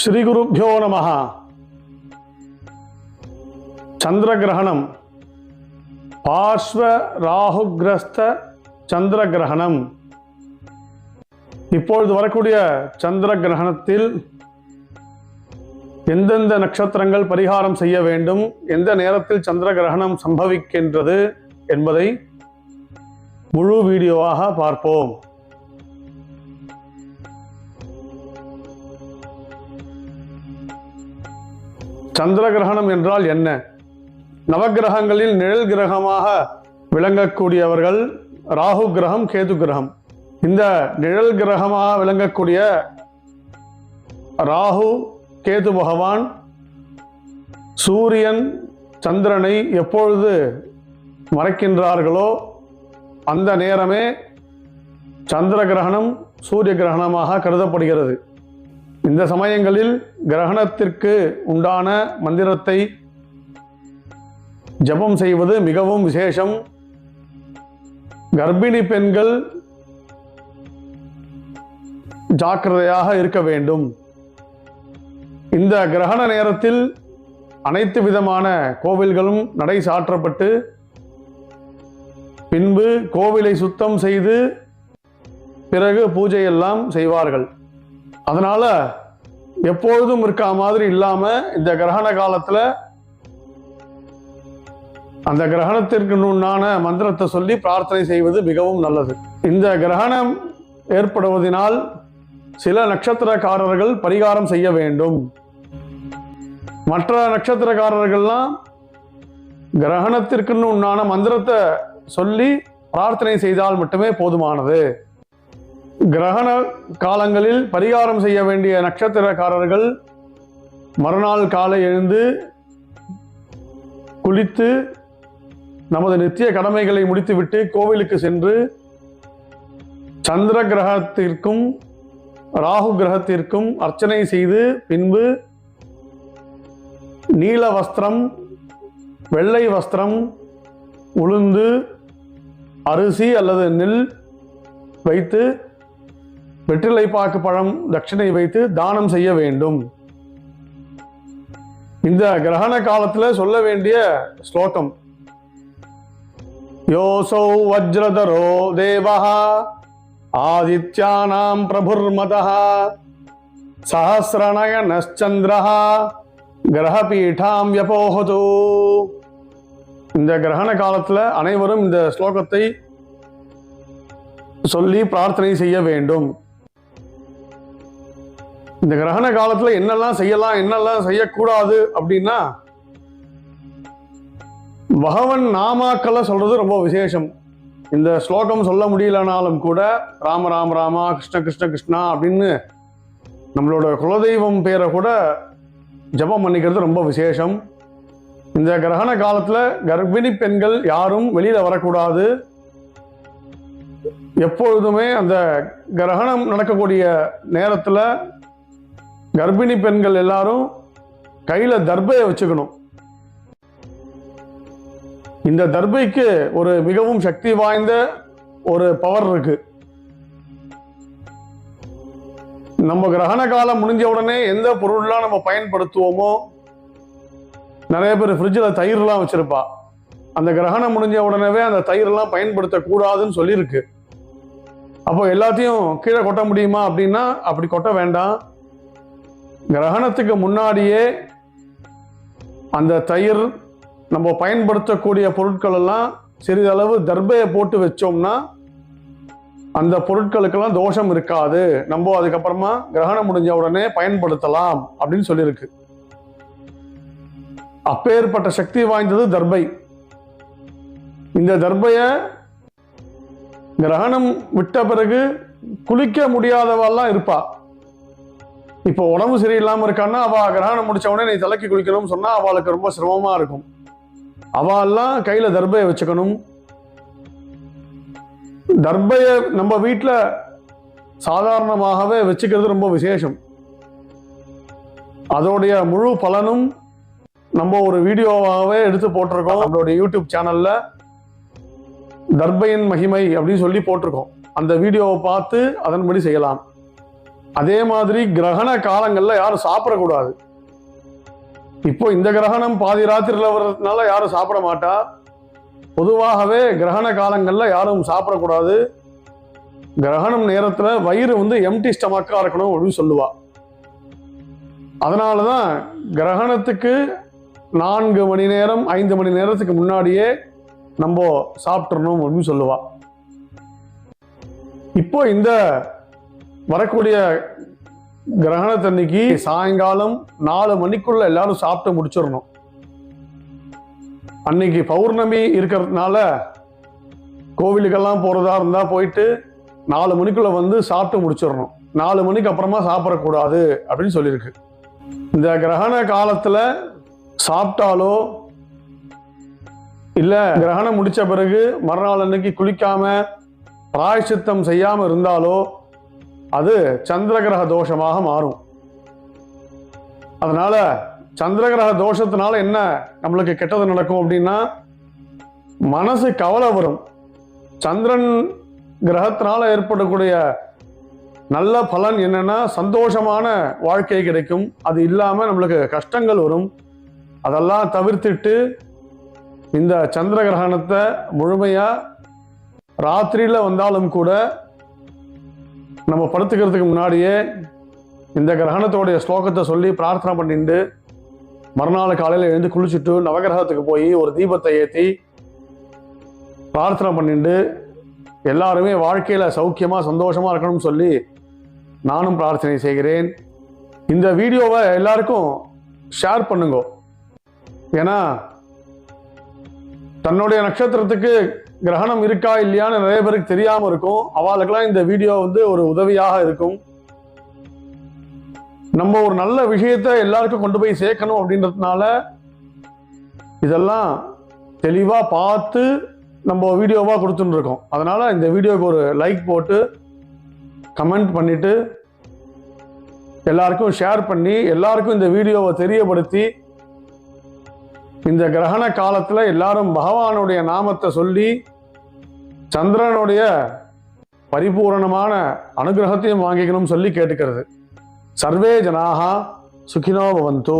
శ్రీగురుభ్యో నమ చంద్రగ్రహణం பார்ஸ்வ ராகுகிரஸ்த சந்திர கிரகணம் இப்பொழுது வரக்கூடிய சந்திர கிரகணத்தில் எந்தெந்த நட்சத்திரங்கள் பரிகாரம் செய்ய வேண்டும் எந்த நேரத்தில் சந்திர கிரகணம் சம்பவிக்கின்றது என்பதை முழு வீடியோவாக பார்ப்போம் சந்திர கிரகணம் என்றால் என்ன? நவக்கிரகங்களில் நிழல் கிரகமாக விளங்கக்கூடியவர்கள் ராகு கிரகம் கேது கிரகம். இந்த நிழல் கிரகமாக விளங்கக்கூடிய ராகு கேது பகவான் சூரியன் சந்திரனை எப்பொழுது மறைக்கின்றார்களோ அந்த நேரமே சந்திர கிரகணம் சூரிய கிரகணமாக கருதப்படுகிறது. இந்த சமயங்களில் கிரகணத்திற்கு உண்டான மந்திரத்தை ஜபம் செய்வது மிகவும் விசேஷம். கர்ப்பிணி பெண்கள் ஜாக்கிரதையாக இருக்க வேண்டும். இந்த கிரகண நேரத்தில் அனைத்து விதமான கோவில்களும் நடை சாற்றப்பட்டு பின்பு கோவிலை சுத்தம் செய்து பிறகு பூஜையெல்லாம் செய்வார்கள். அதனால் எப்பொழுதும் இருக்கா மாதிரி இல்லாம இந்த கிரகண காலத்துல அந்த கிரகணத்திற்கு உண்டான மந்திரத்தை சொல்லி பிரார்த்தனை செய்வது மிகவும் நல்லது. இந்த கிரகணம் ஏற்படுவதனால் சில நட்சத்திரக்காரர்கள் பரிகாரம் செய்ய வேண்டும். மற்ற நட்சத்திரக்காரர்கள்லாம் கிரகணத்திற்குன்னு உண்டான மந்திரத்தை சொல்லி பிரார்த்தனை செய்தால் மட்டுமே போதுமானது. கிரகண காலங்களில் பரிகாரம் செய்ய வேண்டிய நட்சத்திரக்காரர்கள் மறுநாள் காலை எழுந்து குளித்து நமது நித்திய கடமைகளை முடித்துவிட்டு கோவிலுக்கு சென்று சந்திர கிரகத்திற்கும் ராகு கிரகத்திற்கும் அர்ச்சனை செய்து பின்பு நீல வஸ்திரம் வெள்ளை வஸ்திரம் உளுந்து அரிசி அல்லது நெல் வைத்து வெற்றிலை பாக்கு பழம் தட்சிணை வைத்து தானம் செய்ய வேண்டும். இந்த கிரகண காலத்துல சொல்ல வேண்டிய ஸ்லோகம். யோசௌ வஜ்ரதரோ தேவः ஆதித்யானாம் பிரபுர்மதः சஹசிரநயனச்சந்திரः கிரகபீட்டாம் வியபோகது இந்த கிரகண காலத்துல அனைவரும் இந்த ஸ்லோகத்தை சொல்லி பிரார்த்தனை செய்ய வேண்டும். இந்த கிரகண காலத்துல என்னெல்லாம் செய்யலாம் என்னெல்லாம் செய்யக்கூடாது அப்படின்னா பகவன் நாமாக்களை சொல்றது ரொம்ப விசேஷம். இந்த ஸ்லோகம் சொல்ல முடியலனாலும் கூட ராம ராம ராமா கிருஷ்ண கிருஷ்ண கிருஷ்ணா அப்படின்னு நம்மளோட குலதெய்வம் பேரை கூட ஜபம் பண்ணிக்கிறது ரொம்ப விசேஷம். இந்த கிரகண காலத்துல கர்ப்பிணி பெண்கள் யாரும் வெளியில வரக்கூடாது. எப்பொழுதுமே அந்த கிரகணம் நடக்கக்கூடிய நேரத்துல கர்ப்பிணி பெண்கள் எல்லாரும் கையில தர்பையை வச்சுக்கணும். இந்த தர்பைக்கு ஒரு மிகவும் சக்தி வாய்ந்த ஒரு பவர் இருக்கு. நம்ம கிரகண காலம் முடிஞ்ச உடனே எந்த பொருள்லாம் நம்ம பயன்படுத்துவோமோ நிறைய பேர் ஃப்ரிட்ஜில் தயிர்லாம் வச்சிருப்பா. அந்த கிரகணம் முடிஞ்ச உடனே அந்த தயிர்லாம் பயன்படுத்தக்கூடாதுன்னு சொல்லியிருக்கு. அப்போ எல்லாத்தையும் கீழே கொட்ட முடியுமா அப்படின்னா அப்படி கொட்ட வேண்டாம். கிரகணத்துக்கு முன்னாடியே அந்த தயிர் நம்ம பயன்படுத்தக்கூடிய பொருட்கள் எல்லாம் சிறிதளவு தர்பையை போட்டு வச்சோம்னா அந்த பொருட்களுக்கெல்லாம் தோஷம் இருக்காது. நம்ம அதுக்கப்புறமா கிரகணம் முடிஞ்ச உடனே பயன்படுத்தலாம் அப்படின்னு சொல்லியிருக்கு. அப்பேற்பட்ட சக்தி வாய்ந்தது தர்பை. இந்த தர்பையை கிரகணம் விட்ட பிறகு குளிக்க முடியாதவெல்லாம் இருப்பா. இப்போ உடம்பு சரியில்லாம இருக்கான்னா அவ கிரகணம் முடிச்ச உடனே நீ தலைக்கு குளிக்கணும்னு சொன்னா அவளுக்கு ரொம்ப சிரமமா இருக்கும். அவெல்லாம் கையில தர்பையை வச்சுக்கணும். தர்பையை நம்ம வீட்டில் சாதாரணமாகவே வச்சுக்கிறது ரொம்ப விசேஷம். அதோடைய முழு பலனும் நம்ம ஒரு வீடியோவாகவே எடுத்து போட்டிருக்கோம். நம்மளுடைய யூடியூப் சேனல்ல தர்பையின் மகிமை அப்படின்னு சொல்லி போட்டிருக்கோம். அந்த வீடியோவை பார்த்து அதன்படி செய்யலாம். அதே மாதிரி கிரகண காலங்களில் யாரும் சாப்பிடக்கூடாது. இப்போ இந்த கிரகணம் பாதி ராத்திரியில் வர்றதுனால யாரும் சாப்பிட மாட்டா. பொதுவாகவே கிரகண காலங்களில் யாரும் சாப்பிடக்கூடாது. கிரகணம் நேரத்தில் வயிறு வந்து எம்டி ஸ்டமக்காக இருக்கணும் அப்படின்னு சொல்லுவா. அதனாலதான் கிரகணத்துக்கு நான்கு மணி நேரம் ஐந்து மணி நேரத்துக்கு முன்னாடியே நம்ம சாப்பிட்றணும் அப்படின்னு சொல்லுவா. இப்போ இந்த வரக்கூடிய கிரகணத்தன்னைக்கு சாயங்காலம் நாலு மணிக்குள்ள எல்லாரும் சாப்பிட்டு முடிச்சிடணும். அன்னைக்கு பௌர்ணமி இருக்கிறதுனால கோவிலுக்கெல்லாம் போறதா இருந்தா போயிட்டு நாலு மணிக்குள்ள வந்து சாப்பிட்டு முடிச்சிடணும். நாலு மணிக்கு அப்புறமா சாப்பிடக்கூடாது அப்படின்னு சொல்லியிருக்கு. இந்த கிரகண காலத்துல சாப்பிட்டாலோ இல்ல கிரகணம் முடிச்ச பிறகு மறுநாள் அன்னைக்கு குளிக்காம பிராயச்சித்தம் செய்யாம இருந்தாலோ அது சந்திர கிரக தோஷமாக மாறும். அதனால சந்திர கிரக தோஷத்தினால என்ன நம்மளுக்கு கெட்டது நடக்கும் அப்படின்னா மனசு கவலை வரும். சந்திரன் கிரகத்தினால ஏற்படக்கூடிய நல்ல பலன் என்னன்னா சந்தோஷமான வாழ்க்கை கிடைக்கும். அது இல்லாமல் நம்மளுக்கு கஷ்டங்கள் வரும். அதெல்லாம் தவிர்த்துட்டு இந்த சந்திர கிரகணத்தை முழுமையாக ராத்திரியில் வந்தாலும் கூட நம்ம படுத்துக்கிறதுக்கு முன்னாடியே இந்த கிரகணத்தோடைய ஸ்லோகத்தை சொல்லி பிரார்த்தனை பண்ணிட்டு மறுநாள் காலையில் எழுந்து குளிச்சுட்டு நவகிரகத்துக்கு போய் ஒரு தீபத்தை ஏற்றி பிரார்த்தனை பண்ணிட்டு எல்லாருமே வாழ்க்கையில் சௌக்கியமாக சந்தோஷமாக இருக்கணும்னு சொல்லி நானும் பிரார்த்தனை செய்கிறேன். இந்த வீடியோவை எல்லாருக்கும் ஷேர் பண்ணுங்க. ஏன்னா தன்னுடைய நட்சத்திரத்துக்கு கிரகணம் இருக்கா இல்லையான்னு நிறைய பேருக்கு தெரியாம இருக்கும். அவளுக்கெல்லாம் இந்த வீடியோ வந்து ஒரு உதவியாக இருக்கும். நம்ம ஒரு நல்ல விஷயத்தை எல்லாருக்கும் கொண்டு போய் சேர்க்கணும் அப்படின்றதுனால இதெல்லாம் தெளிவாக பார்த்து நம்ம வீடியோவாக கொடுத்துட்டு இருக்கோம். அதனால் இந்த வீடியோவுக்கு ஒரு லைக் போட்டு கமெண்ட் பண்ணிவிட்டு எல்லாருக்கும் ஷேர் பண்ணி எல்லாருக்கும் இந்த வீடியோவை தெரியப்படுத்தி இந்த கிரகண காலத்தில் எல்லாரும் பகவானுடைய நாமத்தை சொல்லி சந்திரனுடைய பரிபூரணமான அனுகிரகத்தையும் வாங்கிக்கணும்னு சொல்லி கேட்டுக்கிறது. சர்வே ஜனாகா சுகினோ பவந்தூ.